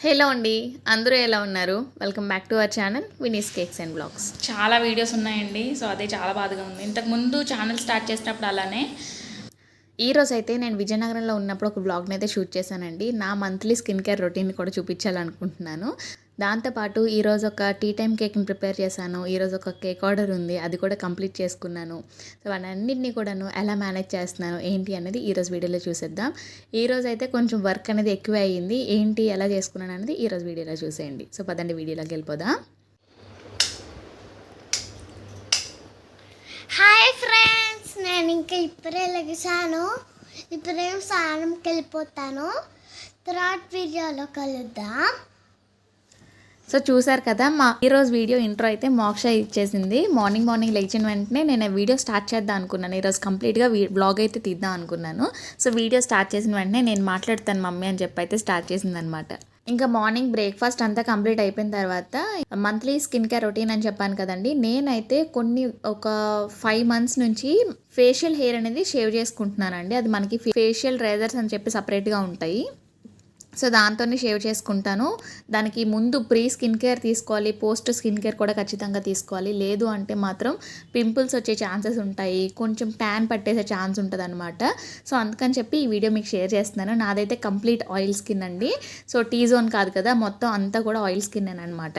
Hello అండి అందరూ ఎలా ఉన్నారు? Welcome back to our channel Vini's cakes and blogs చాలా వీడియోస్ ఉన్నాయండి సో అదే చాలా బాధగా ఉంది. ఇంతకు ముందు ఛానల్ స్టార్ట్ చేసినప్పుడు అలానే. ఈ రోజు అయితే నేను విజయనగరంలో ఉన్నప్పుడు ఒక బ్లాగ్ని అయితే షూట్ చేశానండి. నా మంత్లీ స్కిన్ కేర్ రొటీన్ కూడా చూపించాలనుకుంటున్నాను. దాంతోపాటు ఈరోజు ఒక టీ టైం కేక్ని ప్రిపేర్ చేశాను. ఈరోజు ఒక కేక్ ఆర్డర్ ఉంది. అది కూడా కంప్లీట్ చేసుకున్నాను. సో వాటన్నిటిని కూడాను ఎలా మేనేజ్ చేస్తున్నాను? ఏంటి అనేది ఈరోజు వీడియోలో చూసేద్దాం. ఈరోజు అయితే కొంచెం వర్క్ అనేది ఎక్కువ అయ్యింది. ఏంటి ఎలా చేసుకున్నాను అనేది ఈరోజు వీడియోలో చూసేయండి. సో పదండి వీడియోలోకి వెళ్ళిపోదాం. హాయ్ ఫ్రెండ్స్ నేను ఇంకా ఇప్పుడే లెగిసాను. ఇప్పుడే స్నానంకి వెళ్ళిపోతాను. తర్వాత వీడియోలో కలుద్దాం. సో చూసారు కదా మా ఈరోజు వీడియో ఇంట్రో అయితే మోక్ష ఇచ్చేసింది. మార్నింగ్ మార్నింగ్ లేచిన వెంటనే నేను వీడియో స్టార్ట్ చేద్దాం అనుకున్నాను. ఈరోజు కంప్లీట్గా బ్లాగ్ అయితే తీద్దాం అనుకున్నాను. సో వీడియో స్టార్ట్ చేసిన వెంటనే నేను మాట్లాడతాను మమ్మీ అని చెప్పి అయితే స్టార్ట్ చేసింది అనమాట ఇంకా మార్నింగ్ బ్రేక్ఫాస్ట్ అంతా కంప్లీట్ అయిపోయిన తర్వాత మంత్లీ స్కిన్ కేర్ రొటీన్ అని చెప్పాను కదండి. నేనైతే కొన్ని ఒక ఫైవ్ మంత్స్ నుంచి ఫేషియల్ హెయిర్ అనేది షేవ్ చేసుకుంటున్నానండి. అది మనకి ఫేషియల్ రేజర్స్ అని చెప్పి సపరేట్గా ఉంటాయి. సో దాంతోనే షేవ్ చేసుకుంటాను. దానికి ముందు ప్రీ స్కిన్ కేర్ తీసుకోవాలి పోస్ట్ స్కిన్ కేర్ కూడా ఖచ్చితంగా తీసుకోవాలి. లేదు అంటే మాత్రం పింపుల్స్ వచ్చే ఛాన్సెస్ ఉంటాయి. కొంచెం ట్యాన్ పట్టేసే ఛాన్స్ ఉంటుంది అనమాట సో అందుకని చెప్పి ఈ వీడియో మీకు షేర్ చేస్తున్నాను. నాదైతే కంప్లీట్ ఆయిల్ స్కిన్ అండి. సో టీ జోన్ కాదు కదా మొత్తం అంతా కూడా ఆయిల్ స్కిన్ అనమాట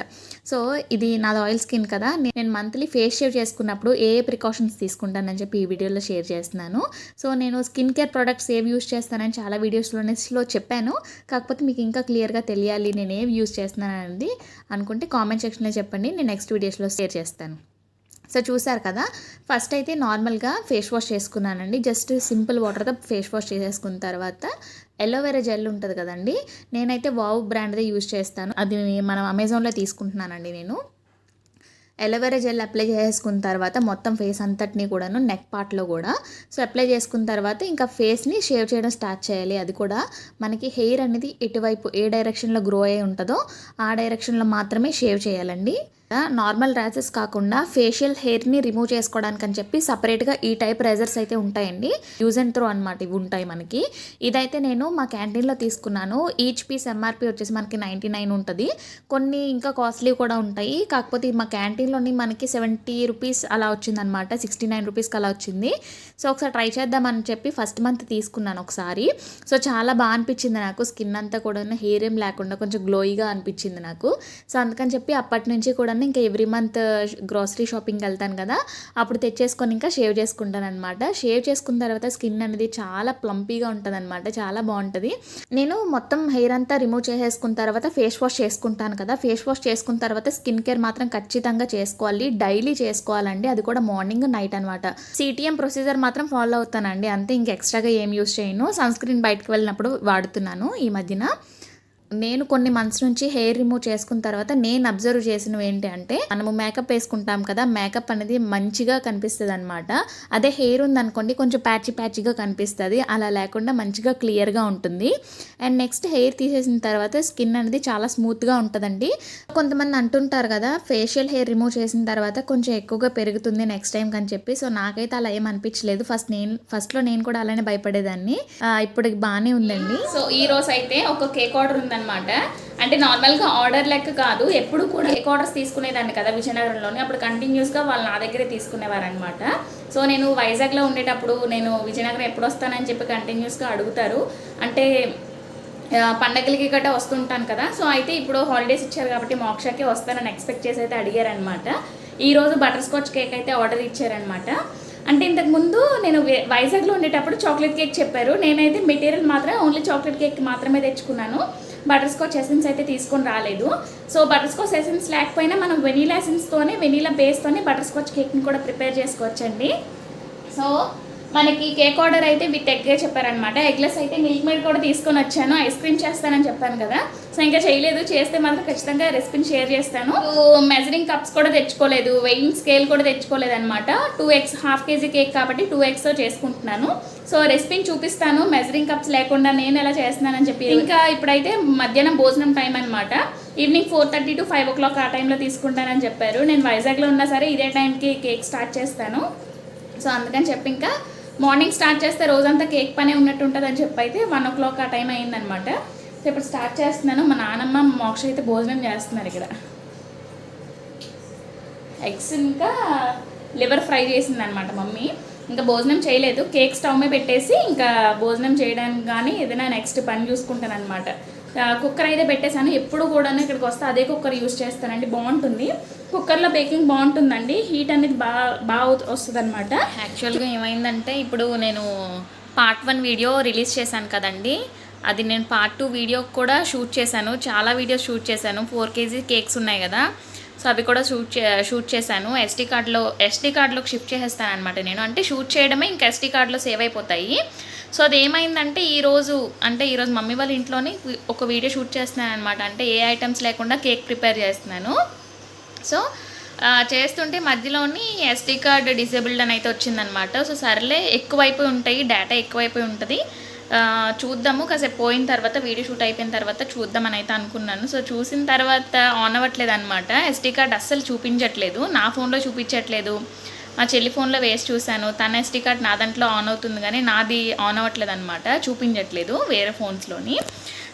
సో ఇది నాది ఆయిల్ స్కిన్ కదా. నేను మంత్లీ ఫేస్ షేవ్ చేసుకున్నప్పుడు ఏ ఏ ప్రికాషన్స్ తీసుకుంటానని చెప్పి ఈ వీడియోలో షేర్ చేస్తున్నాను. సో నేను స్కిన్ కేర్ ప్రొడక్ట్స్ ఏవి యూస్ చేస్తానని చాలా వీడియోస్లో చెప్పాను. కాకపోతే కాకపోతే మీకు ఇంకా క్లియర్గా తెలియాలి నేను ఏవి యూస్ చేస్తున్నాను అనేది అనుకుంటే కామెంట్ సెక్షన్లో చెప్పండి నేను నెక్స్ట్ వీడియోస్లో షేర్ చేస్తాను. సో చూసారు కదా ఫస్ట్ అయితే నార్మల్గా ఫేస్ వాష్ చేసుకున్నానండి. జస్ట్ సింపుల్ వాటర్తో ఫేస్ వాష్ చేసేసుకున్న తర్వాత ఎలోవెరా జెల్ ఉంటుంది కదండి నేనైతే వావ్ బ్రాండ్దే యూజ్ చేస్తాను. అది మనం అమెజాన్లో తీసుకుంటున్నానండి నేను. ఎలోవెరా జెల్ అప్లై చేసుకున్న తర్వాత మొత్తం ఫేస్ అంతటిని కూడాను నెక్ పార్ట్లో కూడా. సో అప్లై చేసుకున్న తర్వాత ఇంకా ఫేస్ని షేవ్ చేయడం స్టార్ట్ చేయాలి. అది కూడా మనకి హెయిర్ అనేది ఎటువైపు ఏ డైరెక్షన్లో గ్రో అయి ఉంటుందో ఆ డైరెక్షన్లో మాత్రమే షేవ్ చేయాలండి. నార్మల్ ర్యాసెస్ కాకుండా ఫేషియల్ హెయిర్ని రిమూవ్ చేసుకోవడానికి అని చెప్పి సపరేట్గా ఈ టైప్ రైజర్స్ అయితే ఉంటాయండి. యూజ్ అండ్ త్రో అనమాట ఇవి ఉంటాయి మనకి. ఇదైతే నేను మా క్యాంటీన్లో తీసుకున్నాను. ఈచ్ పీస్ ఎంఆర్పి వచ్చేసి మనకి నైంటీ నైన్ ఉంటుంది. కొన్ని ఇంకా కాస్ట్లీ కూడా ఉంటాయి. కాకపోతే మా క్యాంటీన్లోని మనకి సెవెంటీ రూపీస్ అలా వచ్చిందనమాట సిక్స్టీ నైన్ రూపీస్కి అలా వచ్చింది. సో ఒకసారి ట్రై చేద్దామని చెప్పి ఫస్ట్ మంత్ తీసుకున్నాను ఒకసారి. సో చాలా బాగా అనిపించింది నాకు. స్కిన్ అంతా కూడా హెయిర్ ఏం లేకుండా కొంచెం గ్లోయిగా అనిపించింది నాకు. సో అందుకని చెప్పి అప్పటి నుంచి కూడా ఇంకా ఎవ్రీ మంత్ గ్రాసరీ షాపింగ్కి వెళ్తాను కదా అప్పుడు తెచ్చేసుకొని ఇంకా షేవ్ చేసుకుంటాను అనమాట షేవ్ చేసుకున్న తర్వాత స్కిన్ అనేది చాలా ప్లంపీగా ఉంటుంది అనమాట చాలా బాగుంటుంది. నేను మొత్తం హెయిర్ అంతా రిమూవ్ చేసేసుకున్న తర్వాత ఫేస్ వాష్ చేసుకుంటాను కదా ఫేస్ వాష్ చేసుకున్న తర్వాత స్కిన్ కేర్ మాత్రం ఖచ్చితంగా చేసుకోవాలి డైలీ చేసుకోవాలండి. అది కూడా మార్నింగ్ నైట్ అనమాట సిటిఎం ప్రొసీజర్ మాత్రం ఫాలో అవుతానండి. అంతే ఇంక ఎక్స్ట్రాగా ఏం యూస్ చేయను. సన్ స్క్రీన్ బయటకు వెళ్ళినప్పుడు వాడుతున్నాను ఈ మధ్యన. నేను కొన్ని మంత్స్ నుంచి హెయిర్ రిమూవ్ చేసుకున్న తర్వాత నేను అబ్జర్వ్ చేసినవి ఏంటి అంటే మనము మేకప్ వేసుకుంటాం కదా మేకప్ అనేది మంచిగా కనిపిస్తుంది అనమాట అదే హెయిర్ ఉందనుకోండి కొంచెం ప్యాచి ప్యాచిగా కనిపిస్తుంది. అలా లేకుండా మంచిగా క్లియర్గా ఉంటుంది. అండ్ నెక్స్ట్ హెయిర్ తీసేసిన తర్వాత స్కిన్ అనేది చాలా స్మూత్గా ఉంటుందండి. కొంతమంది అంటుంటారు కదా ఫేషియల్ హెయిర్ రిమూవ్ చేసిన తర్వాత కొంచెం ఎక్కువగా పెరుగుతుంది నెక్స్ట్ టైం అని చెప్పి. సో నాకైతే అలా ఏం అనిపించలేదు. ఫస్ట్ నేను ఫస్ట్లో నేను కూడా అలానే భయపడేదాన్ని. ఇప్పటికి ఇప్పుడు బాగానే ఉందండి. సో ఈ రోజు అయితే ఒక కేక్ ఆర్డర్ అనమాట అంటే నార్మల్గా ఆర్డర్ లెక్క కాదు ఎప్పుడు కూడా కేక్ ఆర్డర్స్ తీసుకునేదాన్ని కదా విజయనగరంలోనే అప్పుడు కంటిన్యూస్గా వాళ్ళు నా దగ్గరే తీసుకునేవారనమాట సో నేను వైజాగ్లో ఉండేటప్పుడు నేను విజయనగరం ఎప్పుడు వస్తానని చెప్పి కంటిన్యూస్గా అడుగుతారు. అంటే పండగలకి గట్రా వస్తుంటాను కదా. సో అయితే ఇప్పుడు హాలిడేస్ ఇచ్చారు కాబట్టి మోక్షాకే వస్తానని ఎక్స్పెక్ట్ చేసి అయితే అడిగారనమాట ఈరోజు బటర్ స్కాచ్ కేక్ అయితే ఆర్డర్ ఇచ్చారనమాట అంటే ఇంతకుముందు నేను వైజాగ్లో ఉండేటప్పుడు చాక్లెట్ కేక్ చెప్పారు. నేనైతే మెటీరియల్ మాత్రం ఓన్లీ చాక్లెట్ కేక్ మాత్రమే తెచ్చుకున్నాను. బటర్ స్కాచ్ ఎసెన్స్ అయితే తీసుకొని రాలేదు. సో బటర్ స్కాచ్ ఎసెన్స్ లేకపోయినా మనం వెనీలా ఎసెన్స్తోనే వెనీలా బేస్తోనే బటర్ స్కాచ్ కేక్ని కూడా ప్రిపేర్ చేసుకోవచ్చండి. సో మనకి కేక్ ఆర్డర్ అయితే విత్ ఎగ్గే చెప్పారనమాట ఎగ్లెస్ అయితే మిల్క్ మేడ్ కూడా తీసుకొని వచ్చాను. ఐస్ క్రీమ్ చేస్తానని చెప్పాను కదా. సో ఇంకా చేయలేదు. చేస్తే మాత్రం ఖచ్చితంగా రెసిపీని షేర్ చేస్తాను. మెజరింగ్ కప్స్ కూడా తెచ్చుకోలేదు. వెయింగ్ స్కేల్ కూడా తెచ్చుకోలేదు అనమాట two eggs half kg cake కాబట్టి టూ ఎగ్స్ చేసుకుంటున్నాను. సో రెసిపీని చూపిస్తాను. మెజరింగ్ కప్స్ లేకుండా నేను ఎలా చేస్తున్నానని చెప్పి. ఇంకా ఇప్పుడైతే మధ్యాహ్నం భోజనం టైం అనమాట evening four thirty to five o'clock ఆ టైంలో తీసుకుంటానని చెప్పారు. నేను వైజాగ్లో ఉన్నా సరే ఇదే టైంకి కేక్ స్టార్ట్ చేస్తాను. సో అందుకని చెప్పి ఇంకా మార్నింగ్ స్టార్ట్ చేస్తే రోజంతా కేక్ పనే ఉన్నట్టు ఉంటుంది అని చెప్పి అయితే వన్ ఓ క్లాక్ ఆ టైం అయిందనమాట సో ఇప్పుడు స్టార్ట్ చేస్తున్నాను. మా నాన్నమ్మ మోక్ష అయితే భోజనం చేస్తున్నారు ఇక్కడ. ఎగ్స్ ఇంకా లివర్ ఫ్రై చేసిందనమాట మమ్మీ. ఇంకా భోజనం చేయలేదు. కేక్ స్టవ్ మీద పెట్టేసి ఇంకా భోజనం చేయడానికి కానీ ఏదైనా నెక్స్ట్ పని చూసుకుంటాను అనమాట కుక్కర్ అయితే పెట్టేశాను. ఎప్పుడు కూడా ఇక్కడికి వస్తే అదే కుక్కర్ యూస్ చేస్తానండి. బాగుంటుంది. కుక్కర్లో బేకింగ్ బాగుంటుందండి. హీట్ అనేది బాగా బాగా వస్తుంది అనమాట యాక్చువల్గా ఏమైందంటే ఇప్పుడు నేను పార్ట్ వన్ వీడియో రిలీజ్ చేశాను కదండి. అది నేను పార్ట్ టూ వీడియో కూడా షూట్ చేశాను. చాలా వీడియోస్ షూట్ చేశాను. ఫోర్ కేజీ కేక్స్ ఉన్నాయి కదా. సో అవి కూడా షూట్ చే షూట్ చేశాను. ఎస్టీ కార్డ్లో ఎస్టీ కార్డ్లోకి షిఫ్ట్ చేసేస్తాను అనమాట నేను. అంటే షూట్ చేయడమే ఇంకా ఎస్టీ కార్డ్లో సేవ్ అయిపోతాయి. సో అది ఏమైందంటే ఈరోజు అంటే ఈరోజు మమ్మీ వాళ్ళ ఇంట్లోనే ఒక వీడియో షూట్ చేస్తున్నాను అనమాట అంటే ఏ ఐటమ్స్ లేకుండా కేక్ ప్రిపేర్ చేస్తున్నాను. సో చేస్తుంటే మధ్యలోని ఎస్టీ కార్డ్ డిసేబుల్డ్ అని అయితే వచ్చిందనమాట సో సర్లే ఎక్కువైపోయి ఉంటాయి డేటా ఎక్కువైపోయి ఉంటుంది. చూద్దాము. కాసేపు పోయిన తర్వాత వీడియో షూట్ అయిపోయిన తర్వాత చూద్దామని అయితే అనుకున్నాను. సో చూసిన తర్వాత ఆన్ అవ్వట్లేదు అనమాట ఎస్డి కార్డ్ అస్సలు చూపించట్లేదు. నా ఫోన్లో చూపించట్లేదు. మా చెల్లి ఫోన్లో వేసి చూశాను. తన ఎస్టీ కార్డ్ నా దాంట్లో ఆన్ అవుతుంది కానీ నాది ఆన్ అవ్వట్లేదు అనమాట చూపించట్లేదు వేరే ఫోన్స్లోని.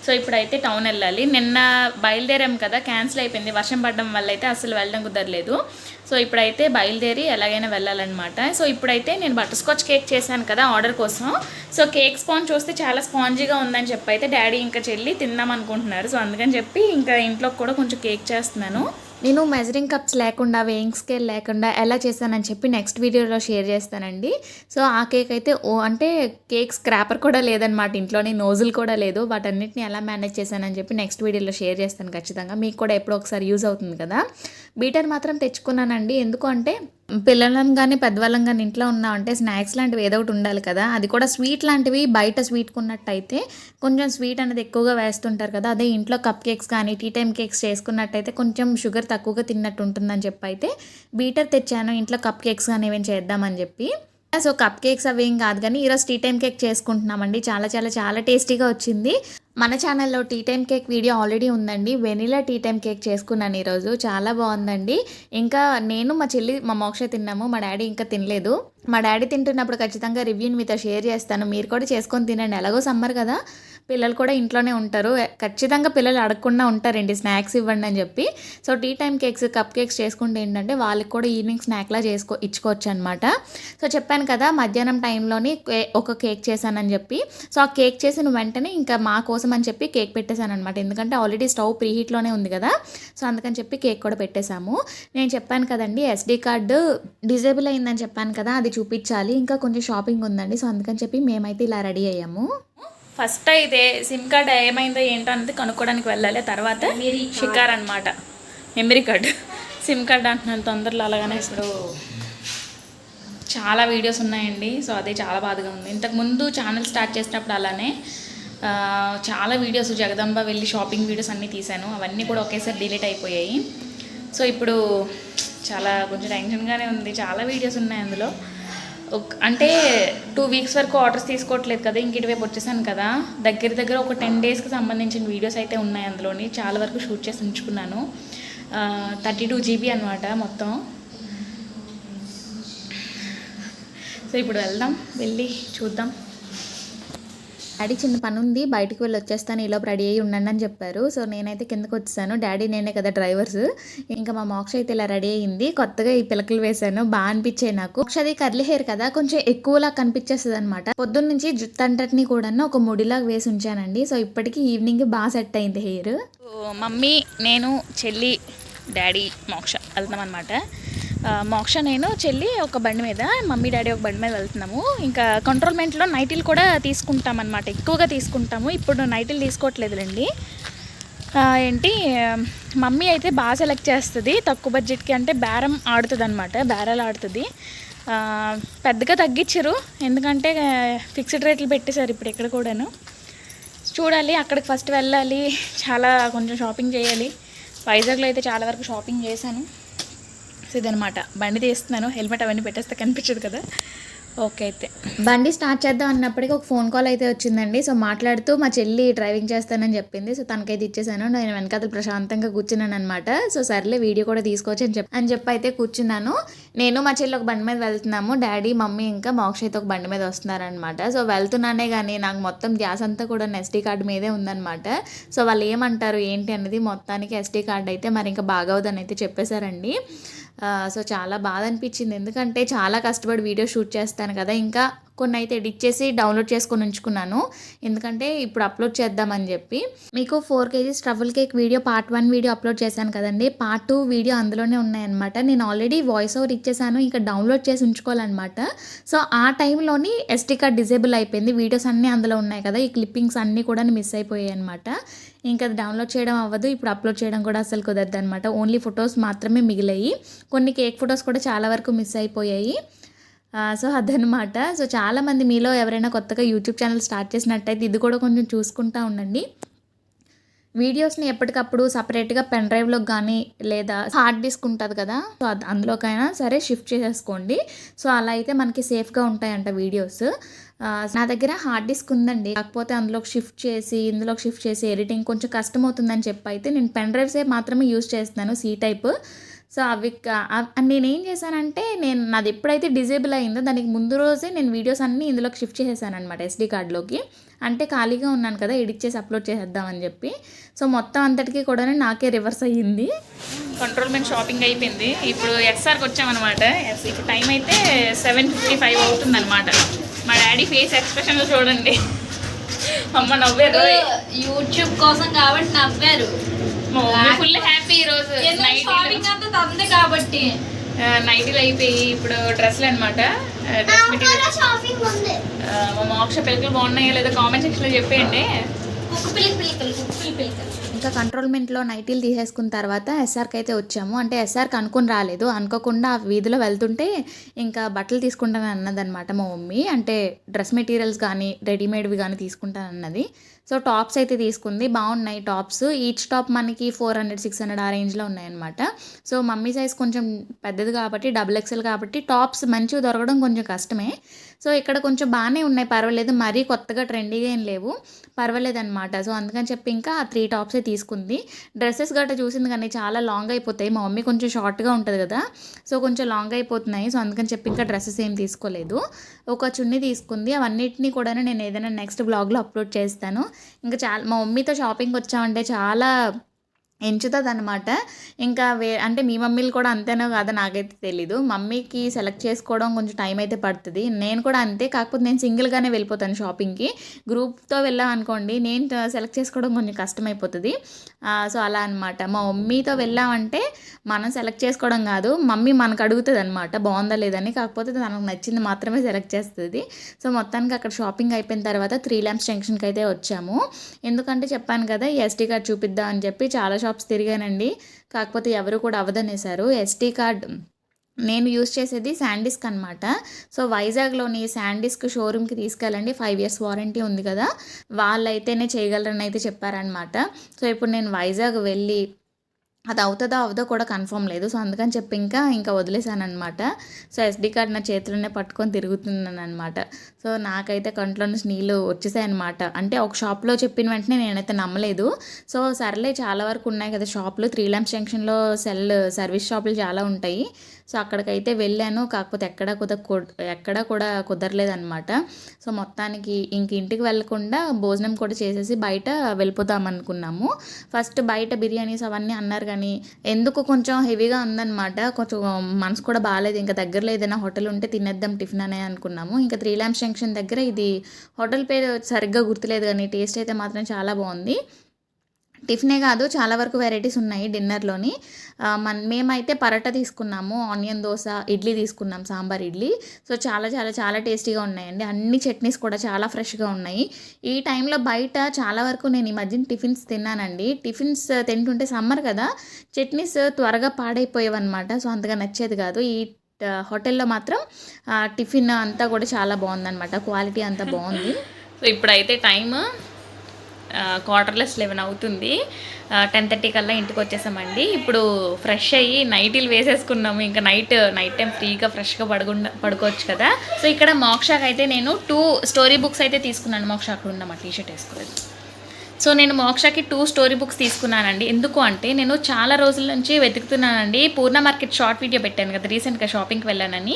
సో ఇప్పుడైతే టౌన్ వెళ్ళాలి. నిన్న బయలుదేరాం కదా క్యాన్సిల్ అయిపోయింది. వర్షం పడడం వల్ల అయితే అసలు వెళ్ళడం కుదరలేదు. సో ఇప్పుడైతే బయలుదేరి ఎలాగైనా వెళ్ళాలన్నమాట. సో ఇప్పుడైతే నేను బటర్ స్కాచ్ కేక్ చేశాను కదా ఆర్డర్ కోసం. సో కేక్ స్పాంజ్ చూస్తే చాలా స్పాంజీగా ఉందని చెప్పి అయితే డాడీ ఇంకా చెల్లి తిందాం అనుకుంటున్నారు. సో అందుకని చెప్పి ఇంకా ఇంట్లో కూడా కొంచెం కేక్ చేస్తున్నాను. నేను మెజరింగ్ కప్స్ లేకుండా వేయింగ్ స్కేల్ లేకుండా ఎలా చేశానని చెప్పి నెక్స్ట్ వీడియోలో షేర్ చేస్తానండి. సో ఆ కేక్ అయితే ఓ అంటే కేక్ స్క్రాపర్ కూడా లేదనమాట ఇంట్లోనే నోజుల్ కూడా లేదు. వాటన్నిటిని ఎలా మేనేజ్ చేశానని చెప్పి నెక్స్ట్ వీడియోలో షేర్ చేస్తాను ఖచ్చితంగా. మీకు కూడా ఎప్పుడో ఒకసారి యూజ్ అవుతుంది కదా. బీటర్ మాత్రం తెచ్చుకున్నానండి. ఎందుకు అంటే పిల్లలం కానీ పెద్దవాళ్ళం కానీ ఇంట్లో ఉన్నామంటే స్నాక్స్ లాంటివి ఏదో ఒకటి ఉండాలి కదా. అది కూడా స్వీట్ లాంటివి బయట స్వీట్ కొన్నట్టయితే కొంచెం స్వీట్ అనేది ఎక్కువగా వేస్తుంటారు కదా. అదే ఇంట్లో కప్ కేక్స్ కానీ టీ టైమ్ కేక్స్ చేసుకున్నట్టయితే కొంచెం షుగర్ తక్కువగా తిన్నట్టు ఉంటుందని చెప్పి అయితే బీటర్ తెచ్చాను ఇంట్లో కప్ కేక్స్ కానీ ఏమేమి చేద్దామని చెప్పి. సో కప్ కేక్స్ అవి ఏం కాదు కానీ ఈరోజు టీ టైం కేక్ చేసుకుంటున్నామండి. చాలా చాలా చాలా టేస్టీగా వచ్చింది. మన ఛానల్లో tea time cake video already ఉందండి. వెనిలా టీ టైం కేక్ చేసుకున్నాను ఈరోజు. చాలా బాగుందండి. ఇంకా నేను మా చెల్లి మా మోక్ష తిన్నాము. మా డాడీ ఇంకా తినలేదు. మా డాడీ తింటున్నప్పుడు ఖచ్చితంగా రివ్యూని మీతో షేర్ చేస్తాను. మీరు కూడా చేసుకొని తినండి. ఎలాగో సమ్మర్ కదా. పిల్లలు కూడా ఇంట్లోనే ఉంటారు. ఖచ్చితంగా పిల్లలు అడగకుండా ఉంటారండి స్నాక్స్ ఇవ్వండి అని చెప్పి. So tea time cakes cupcakes చేసుకుంటే ఏంటంటే వాళ్ళకి కూడా ఈవినింగ్ స్నాక్లా చేసుకో ఇచ్చుకోవచ్చు అనమాట సో చెప్పాను కదా మధ్యాహ్నం టైంలోని ఒక కేక్ చేశానని చెప్పి. సో ఆ కేక్ చేసిన వెంటనే ఇంకా మా కోసం అని చెప్పి కేక్ పెట్టేశాను అనమాట ఎందుకంటే ఆల్రెడీ స్టవ్ ప్రీహీట్లోనే ఉంది కదా. సో అందుకని చెప్పి కేక్ కూడా పెట్టేశాము. నేను చెప్పాను కదండి ఎస్డి కార్డు డిజేబుల్ అయిందని చెప్పాను కదా అది చూపించాలి. ఇంకా కొంచెం షాపింగ్ ఉందండి. సో అందుకని చెప్పి మేమైతే ఇలా రెడీ అయ్యాము. ఫస్ట్ అయితే సిమ్ కార్డ్ ఏమైందో ఏంటో అనేది కనుక్కోవడానికి వెళ్ళాలి. తర్వాత షికార్ అనమాట మెమరీ కార్డ్ సిమ్ కార్డ్ అంటున్నాను తొందరలో అలాగనే ఇప్పుడు చాలా వీడియోస్ ఉన్నాయండి. సో అదే చాలా బాధగా ఉంది. ఇంతకుముందు ఛానల్ స్టార్ట్ చేసినప్పుడు అలానే చాలా వీడియోస్ జగదంబ వెళ్ళి షాపింగ్ వీడియోస్ అన్నీ తీశాను. అవన్నీ కూడా ఒకేసారి డిలీట్ అయిపోయాయి. సో ఇప్పుడు చాలా కొంచెం టెన్షన్గానే ఉంది. చాలా వీడియోస్ ఉన్నాయి అందులో. అంటే టూ వీక్స్ వరకు ఆర్డర్స్ తీసుకోవట్లేదు కదా ఇంక ఇటువైపు వచ్చేసాను కదా. దగ్గర దగ్గర ఒక టెన్ డేస్కి సంబంధించిన వీడియోస్ అయితే ఉన్నాయి అందులోని. చాలా వరకు షూట్ చేసి ఉంచుకున్నాను. థర్టీ టూ జీబీ అనమాట మొత్తం. సో ఇప్పుడు వెళ్దాం వెళ్ళి చూద్దాం. డాడీ చిన్న పని ఉంది బయటికి వెళ్ళి వచ్చేస్తాను ఈలోపు రెడీ అయ్యి ఉండండి అని చెప్పారు. సో నేనైతే కిందకు వచ్చేసాను. డాడీ నేనే కదా డ్రైవర్స్. ఇంకా మా మోక్ష అయితే ఇలా రెడీ అయ్యింది. కొత్తగా ఈ పిలకలు వేశాను. బాగా అనిపించాయి నాకు. మోక్ష అది కర్లీ హెయిర్ కదా కొంచెం ఎక్కువలా కనిపించేస్తుంది అనమాట పొద్దున్న నుంచి జుట్టు అంతటిని కూడా ఒక ముడిలాగా వేసి ఉంచానండి. సో ఇప్పటికి ఈవినింగ్ బాగా సెట్ అయింది హెయిర్. మమ్మీ నేను చెల్లి డాడీ మోక్ష వెళ్తున్నాం అనమాట మోక్ష నేను చెల్లి ఒక బండి మీద మమ్మీ డాడీ ఒక బండి మీద వెళ్తున్నాము. ఇంకా కంట్రోల్మెంట్లో నైటీలు కూడా తీసుకుంటాం అనమాట ఎక్కువగా తీసుకుంటాము. ఇప్పుడు నైటీలు తీసుకోవట్లేదులేండి. ఏంటి మమ్మీ అయితే బాగా సెలెక్ట్ చేస్తుంది. తక్కువ బడ్జెట్కి అంటే బేరం ఆడుతుంది అనమాట బేరాలు ఆడుతుంది. పెద్దగా తగ్గించరు. ఎందుకంటే ఫిక్స్డ్ రేట్లు పెట్టేశారు ఇప్పుడు ఇక్కడ కూడాను. చూడాలి అక్కడికి ఫస్ట్ వెళ్ళాలి. చాలా కొంచెం షాపింగ్ చేయాలి. వైజాగ్లో అయితే చాలా వరకు షాపింగ్ చేశాను. సో ఇదనమాట బండి తీస్తున్నాను. హెల్మెట్ అవన్నీ పెట్టేస్తే కనిపించదు కదా. ఓకే అయితే. బండి స్టార్ట్ చేద్దాం అన్నప్పటికీ ఒక ఫోన్ కాల్ అయితే వచ్చిందండి. సో మాట్లాడుతూ మా చెల్లి డ్రైవింగ్ చేస్తానని చెప్పింది. సో తనకైతే ఇచ్చేసాను. నేను వెనకాల ప్రశాంతంగా కూర్చున్నాను అనమాట సో సర్లే వీడియో కూడా తీసుకోవచ్చు అని చెప్పి అని చెప్పి అయితే కూర్చున్నాను. నేను మా చెల్లి ఒక బండి మీద వెళ్తున్నాము. డాడీ మమ్మీ ఇంకా మోక్ష అయితే ఒక బండి మీద వస్తున్నారనమాట సో వెళ్తున్నానే కానీ నాకు మొత్తం గ్యాస్ అంతా కూడా ఎస్డీ కార్డు మీదే ఉందన్నమాట. సో వాళ్ళు ఏమంటారు ఏంటి అనేది మొత్తానికి ఎస్డీ కార్డు అయితే మరి ఇంకా బాగవుదని అయితే చెప్పేశారండి. సో చాలా బాధ అనిపించింది. ఎందుకంటే చాలా కష్టపడి వీడియో షూట్ చేస్తాను కదా. ఇంకా కొన్ని అయితే ఎడిట్ చేసి డౌన్లోడ్ చేసుకొని ఉంచుకున్నాను. ఎందుకంటే ఇప్పుడు అప్లోడ్ చేద్దామని చెప్పి. మీకు four kgs truffle cake video part one video upload చేశాను కదండి. పార్ట్ టూ వీడియో అందులోనే ఉన్నాయన్నమాట. నేను ఆల్రెడీ వాయిస్ ఓవర్ ఇచ్చేసాను. ఇంకా డౌన్లోడ్ చేసి ఉంచుకోవాలన్నమాట. సో ఆ టైంలోని ఎస్టీ కార్డ్ డిజేబుల్ అయిపోయింది. వీడియోస్ అన్నీ అందులో ఉన్నాయి కదా. ఈ క్లిప్పింగ్స్ అన్నీ కూడా మిస్ అయిపోయాయి అనమాట ఇంకా అది డౌన్లోడ్ చేయడం అవ్వదు. ఇప్పుడు అప్లోడ్ చేయడం కూడా అసలు కుదరదు అనమాట ఓన్లీ ఫొటోస్ మాత్రమే మిగిలాయి. కొన్ని కేక్ ఫొటోస్ కూడా చాలా వరకు మిస్ అయిపోయాయి. సో అదనమాట సో చాలామంది మీలో ఎవరైనా కొత్తగా యూట్యూబ్ ఛానల్ స్టార్ట్ చేసినట్టయితే ఇది కూడా కొంచెం చూసుకుంటా ఉండండి. వీడియోస్ని ఎప్పటికప్పుడు సపరేట్గా పెన్ డ్రైవ్లోకి కానీ లేదా హార్డ్ డిస్క్ ఉంటుంది కదా సో అది అందులోకైనా సరే షిఫ్ట్ చేసేసుకోండి. సో అలా అయితే మనకి సేఫ్గా ఉంటాయంట వీడియోస్. నా దగ్గర హార్డ్ డిస్క్ ఉందండి. కాకపోతే అందులోకి షిఫ్ట్ చేసి ఇందులోకి షిఫ్ట్ చేసి ఎడిటింగ్ కొంచెం కష్టం అవుతుందని చెప్పి అయితే నేను పెన్ డ్రైవ్సే మాత్రమే యూజ్ చేస్తున్నాను సీ టైప్. సో అవి నేనేం చేశానంటే నేను నాది ఎప్పుడైతే డిజేబుల్ అయిందో దానికి ముందు రోజే నేను వీడియోస్ అన్నీ ఇందులోకి షిఫ్ట్ చేసేసాను అనమాట ఎస్డి కార్డ్లోకి. అంటే ఖాళీగా ఉన్నాను కదా ఎడిట్ చేసి అప్లోడ్ చేసేద్దామని చెప్పి. సో మొత్తం అంతటికీ కూడా నాకే రివర్స్ అయ్యింది. కంట్రోల్మెంట్ షాపింగ్ అయిపోయింది. ఇప్పుడు ఎస్ఆర్కి వచ్చామన్నమాట. ఇప్పుడు టైం అయితే సెవెన్ ఫిఫ్టీ ఫైవ్ అవుతుందన్నమాట. మా డాడీ ఫేస్ ఎక్స్ప్రెషన్లో చూడండి. అమ్మ నవ్వారు. యూట్యూబ్ కోసం కాబట్టి నవ్వారు. ఫుల్ హ్యాపీ ఈరోజు. ఎందుకంటే షాపింగ్ అంతా తందే కాబట్టి. నైటీలు అయిపోయి ఇప్పుడు డ్రెస్లు అనమాట డ్రెస్ మెటీరియల్. షాపింగ్ ఉంది. మా మోక్ష పిల్లకలు బాగున్నాయో లేదో కామెంట్ సెక్షన్లో చెప్పేయండి. ఇంకా కంట్రోల్మెంట్లో నైటీలు తీసేసుకున్న తర్వాత ఎస్ఆర్కి అయితే వచ్చాము. అంటే ఎస్ఆర్కి అనుకుని రాలేదు. అనుకోకుండా ఆ వీధిలో వెళ్తుంటే ఇంకా బట్టలు తీసుకుంటాను అన్నదన్నమాట మా మమ్మీ. అంటే డ్రెస్ మెటీరియల్స్ కానీ రెడీమేడ్వి కానీ తీసుకుంటాను అన్నది సో టాప్స్ అయితే తీసుకుంది. బాగున్నాయి టాప్స్. ఈచ్ టాప్ మనకి ఫోర్ హండ్రెడ్ సిక్స్ హండ్రెడ్ ఆ రేంజ్లో ఉన్నాయన్నమాట. సో మమ్మీ సైజ్ కొంచెం పెద్దది కాబట్టి డబుల్ ఎక్సెల్ కాబట్టి టాప్స్ మంచివి దొరకడం కొంచెం కష్టమే. సో ఇక్కడ కొంచెం బాగానే ఉన్నాయి. పర్వాలేదు. మరీ కొత్తగా ట్రెండీగా ఏం లేవు. పర్వాలేదు అనమాట సో అందుకని చెప్పి ఇంకా ఆ త్రీ టాప్సే తీసుకుంది. డ్రెస్సెస్ గట్రా చూసింది కానీ చాలా లాంగ్ అయిపోతాయి. మా మమ్మీ కొంచెం షార్ట్గా ఉంటుంది కదా. సో కొంచెం లాంగ్ అయిపోతున్నాయి. సో అందుకని చెప్పి ఇంకా డ్రెస్సెస్ ఏం తీసుకోలేదు. ఒక చున్నీ తీసుకుంది. అవన్నిటిని కూడా నేను ఏదైనా నెక్స్ట్ బ్లాగ్లో అప్లోడ్ చేస్తాను. ఇంకా చాలా మా మమ్మీతో షాపింగ్ వచ్చామంటే చాలా ఎంచుతుందనమాట ఇంకా వే అంటే మీ మమ్మీలు కూడా అంతేనో కాదో నాకైతే తెలీదు. మమ్మీకి సెలెక్ట్ చేసుకోవడం కొంచెం టైం అయితే పడుతుంది. నేను కూడా అంతే కాకపోతే నేను సింగిల్గానే వెళ్ళిపోతాను షాపింగ్కి గ్రూప్తో వెళ్ళాం అనుకోండి నేను సెలెక్ట్ చేసుకోవడం కొంచెం కష్టమైపోతుంది. సో అలా అనమాట మా మమ్మీతో వెళ్ళామంటే మనం సెలెక్ట్ చేసుకోవడం కాదు మమ్మీ మనకు అడుగుతుంది అనమాట బాగుందా లేదని కాకపోతే తనకు నచ్చింది మాత్రమే సెలెక్ట్ చేస్తుంది. సో మొత్తానికి అక్కడ షాపింగ్ అయిపోయిన తర్వాత త్రీ ల్యాంప్స్ జంక్షన్కి అయితే వచ్చాము. ఎందుకంటే చెప్పాను కదా ఎస్టీ కార్డ్ చూపిద్దాం అని చెప్పి చాలా షాప్స్ తిరిగానండి. కాకపోతే ఎవరు కూడా అవదనేశారు ఎస్టీ కార్డ్ నేను యూజ్ చేసేది శాండిస్క్ అనమాట సో వైజాగ్లోని శాండిస్క్ షోరూమ్కి తీసుకెళ్ళండి. ఫైవ్ ఇయర్స్ వారంటీ ఉంది కదా. వాళ్ళైతేనే చేయగలరని అయితే చెప్పారనమాట సో ఇప్పుడు నేను వైజాగ్ వెళ్ళి అది అవుతుందో అవుదో కూడా కన్ఫర్మ్ లేదు. సో అందుకని చెప్పి ఇంకా ఇంకా వదిలేసాను అనమాట సో ఎస్డి కార్డ్ నా చేతిలోనే పట్టుకొని తిరుగుతున్నాను అనమాట సో నాకైతే కంట్లో నుంచి నీళ్ళు వచ్చేసాయి అనమాట అంటే ఒక షాప్లో చెప్పిన వెంటనే నేనైతే నమ్మలేదు. సో సర్లే చాలా వరకు ఉన్నాయి కదా షాపులు. త్రీ ల్యాంప్స్ జంక్షన్లో సెల్ సర్వీస్ షాపులు చాలా ఉంటాయి. సో అక్కడికైతే వెళ్ళాను. కాకపోతే ఎక్కడ కుద ఎక్కడ కూడా కుదరలేదనమాట సో మొత్తానికి ఇంక ఇంటికి వెళ్ళకుండా భోజనం కూడా చేసేసి బయట వెళ్ళిపోతాం అనుకున్నాము ఫస్ట్ బయట బిర్యానీస్ అవన్నీ అన్నారు కానీ ఎందుకు కొంచెం హెవీగా ఉందన్నమాట. కొంచెం మనసు కూడా బాగాలేదు ఇంకా దగ్గరలో ఏదైనా హోటల్ ఉంటే తినేద్దాం టిఫిన్ అనే అనుకున్నాము. ఇంకా త్రీ ల్యాంప్ జంక్షన్ దగ్గర ఇది హోటల్ పేరు సరిగ్గా గుర్తులేదు కానీ టేస్ట్ అయితే మాత్రం చాలా బాగుంది. టిఫినే కాదు చాలా వరకు వెరైటీస్ ఉన్నాయి డిన్నర్లోని. మన మేమైతే పరోటా తీసుకున్నాము ఆనియన్ దోశ ఇడ్లీ తీసుకున్నాం సాంబార్ ఇడ్లీ. సో చాలా చాలా చాలా టేస్టీగా ఉన్నాయండి. అన్ని చట్నీస్ కూడా చాలా ఫ్రెష్గా ఉన్నాయి. ఈ టైంలో బయట చాలా వరకు నేను ఈ మధ్యన టిఫిన్స్ తిన్నానండి. టిఫిన్స్ తింటుంటే సమ్మర్ కదా చట్నీస్ త్వరగా పాడైపోయేవన్నమాట. సో అంతగా నచ్చేది కాదు. ఈ హోటల్లో మాత్రం టిఫిన్ అంతా కూడా చాలా బాగుందన్నమాట. క్వాలిటీ అంతా బాగుంది. సో ఇప్పుడైతే టైమ్ క్వార్టర్లెస్ లెవెన్ అవుతుంది. టెన్ థర్టీ కల్లా ఇంటికి వచ్చేసామండి. ఇప్పుడు ఫ్రెష్ అయ్యి నైటీలు వేసేసుకున్నాము. ఇంకా నైట్ నైట్ టైం ఫ్రీగా ఫ్రెష్గా పడుకుండ పడుకోవచ్చు కదా. సో ఇక్కడ మోక్షాకి అయితే నేను టూ స్టోరీ బుక్స్ అయితే తీసుకున్నాను. మోక్ష అక్కడ ఉన్న మా టీషర్ట్ వేసుకోలేదు సో నేను మోక్షకి టూ స్టోరీ బుక్స్ తీసుకున్నానండి. ఎందుకు అంటే నేను చాలా రోజుల నుంచి వెతుకుతున్నానండి. పూర్ణ మార్కెట్ షార్ట్ వీడియో పెట్టాను కదా రీసెంట్గా షాపింగ్కి వెళ్ళానని.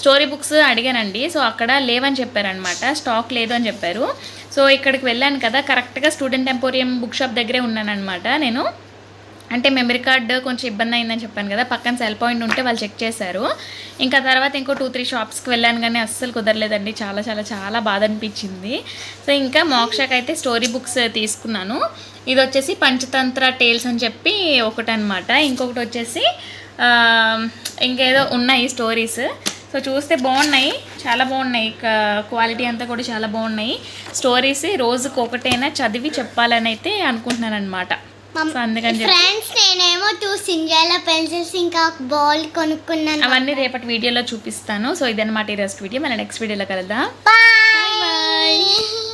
స్టోరీ బుక్స్ అడిగానండి. సో అక్కడ లేవని చెప్పారనమాట స్టాక్ లేదు అని చెప్పారు. సో ఇక్కడికి వెళ్ళాను కదా కరెక్ట్గా స్టూడెంట్ ఎంపోరియం బుక్ షాప్ దగ్గరే ఉన్నానన్నమాట నేను. అంటే మెమరీ కార్డ్ కొంచెం ఇబ్బంది అయిందని చెప్పాను కదా పక్కన సెల్ పాయింట్ ఉంటే వాళ్ళు చెక్ చేశారు. ఇంకా తర్వాత ఇంకో టూ త్రీ షాప్స్కి వెళ్ళాను కానీ అస్సలు కుదరలేదండి. చాలా చాలా చాలా బాధ అనిపించింది. సో ఇంకా మోక్షకి అయితే స్టోరీ బుక్స్ తీసుకున్నాను. ఇది వచ్చేసి పంచతంత్ర టేల్స్ అని చెప్పి ఒకటి అనమాట ఇంకొకటి వచ్చేసి ఇంకేదో ఉన్నాయి స్టోరీస్ సో చూస్తే బాగున్నాయి. చాలా బాగున్నాయి. క్వాలిటీ అంతా కూడా చాలా బాగున్నాయి. స్టోరీస్ రోజుకి ఒకటైనా చదివి చెప్పాలని అయితే అనుకుంటున్నాను అనమాట అందుకని ఫ్రెండ్స్ నేనేమో టూ సింజాల పెన్సిల్స్ ఇంకా ఒక బాల్ కొనుక్కున్నాను. అవన్నీ రేపటి వీడియోలో చూపిస్తాను. సో ఇదన్నమాట ఈ రెస్ట్ వీడియో మన నెక్స్ట్ వీడియోలో కలుద్దాం. బాయ్